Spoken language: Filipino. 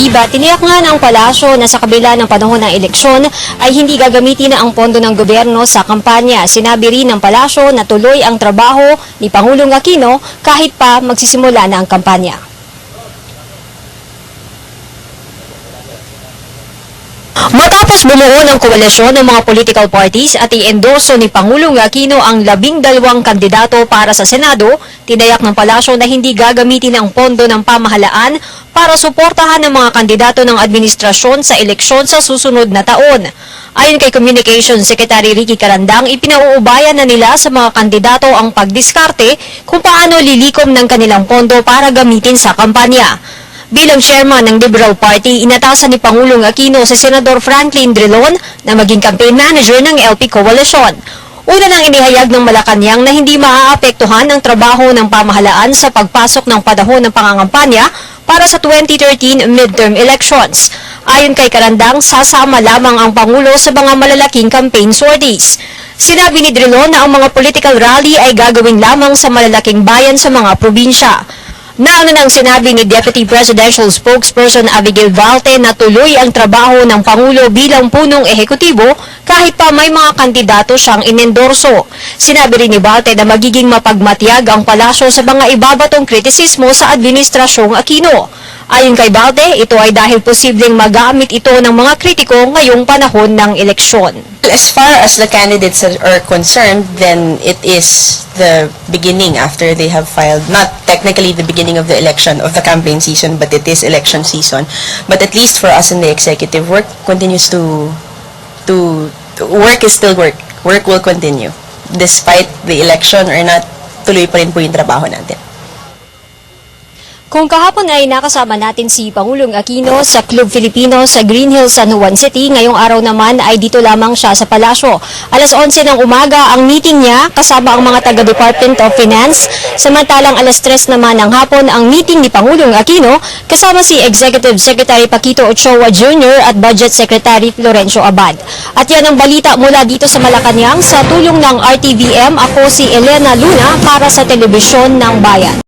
Riba, tiniyak nga ng palasyo na sa kabila ng panahon ng eleksyon ay hindi gagamitin na ang pondo ng gobyerno sa kampanya. Sinabi rin ng palasyo na tuloy ang trabaho ni Pangulong Aquino kahit pa magsisimula na ang kampanya. Matapos bumuo ng koalisyon ng mga political parties at i-endorso ni Pangulong Aquino ang labing dalawang kandidato para sa Senado, tinayak ng palasyo na hindi gagamitin ang pondo ng pamahalaan para suportahan ng mga kandidato ng administrasyon sa eleksyon sa susunod na taon. Ayon kay Communications Secretary Ricky Carandang, ipinauubayan na nila sa mga kandidato ang pagdiskarte kung paano lilikom ng kanilang pondo para gamitin sa kampanya. Bilang chairman ng Liberal Party, inatasan ni Pangulong Aquino si Senador Franklin Drilon na maging campaign manager ng LP Coalition. Una nang inihayag ng Malacanang na hindi maaapektuhan ang trabaho ng pamahalaan sa pagpasok ng panahon ng pangangampanya para sa 2013 midterm elections. Ayon kay Karandang, sasama lamang ang Pangulo sa mga malalaking campaign sorties. Sinabi ni Drilon na ang mga political rally ay gagawin lamang sa malalaking bayan sa mga probinsya. Nauna nang sinabi ni Deputy Presidential Spokesperson Abigail Valte na tuloy ang trabaho ng Pangulo bilang punong ehekutibo kahit pa may mga kandidato siyang inendorso. Sinabi rin ni Valte na magiging mapagmatyag ang palasyo sa mga ibabatong kritisismo sa Administrasyong Aquino. Ayon kay Valte, ito ay dahil posibleng magamit ito ng mga kritiko ngayong panahon ng eleksyon. As far as the candidates are concerned, then it is the beginning after they have filed, not technically the beginning of the election, of the campaign season, but it is election season. But at least for us in the executive, work continues to, to, work is still work. Work will continue. Despite the election or not, tuloy pa rin po yung trabaho natin. Kung kahapon ay nakasama natin si Pangulong Aquino sa Club Filipino sa Green Hills, San Juan City, ngayong araw naman ay dito lamang siya sa palasyo. Alas 11 ng umaga ang meeting niya kasama ang mga taga Department of Finance, samantalang alas 3 naman ng hapon ang meeting ni Pangulong Aquino kasama si Executive Secretary Paquito Ochoa Jr. at Budget Secretary Florencio Abad. At yan ang balita mula dito sa Malacanang sa tulong ng RTVM. Ako si Elena Luna para sa Telebisyon ng Bayan.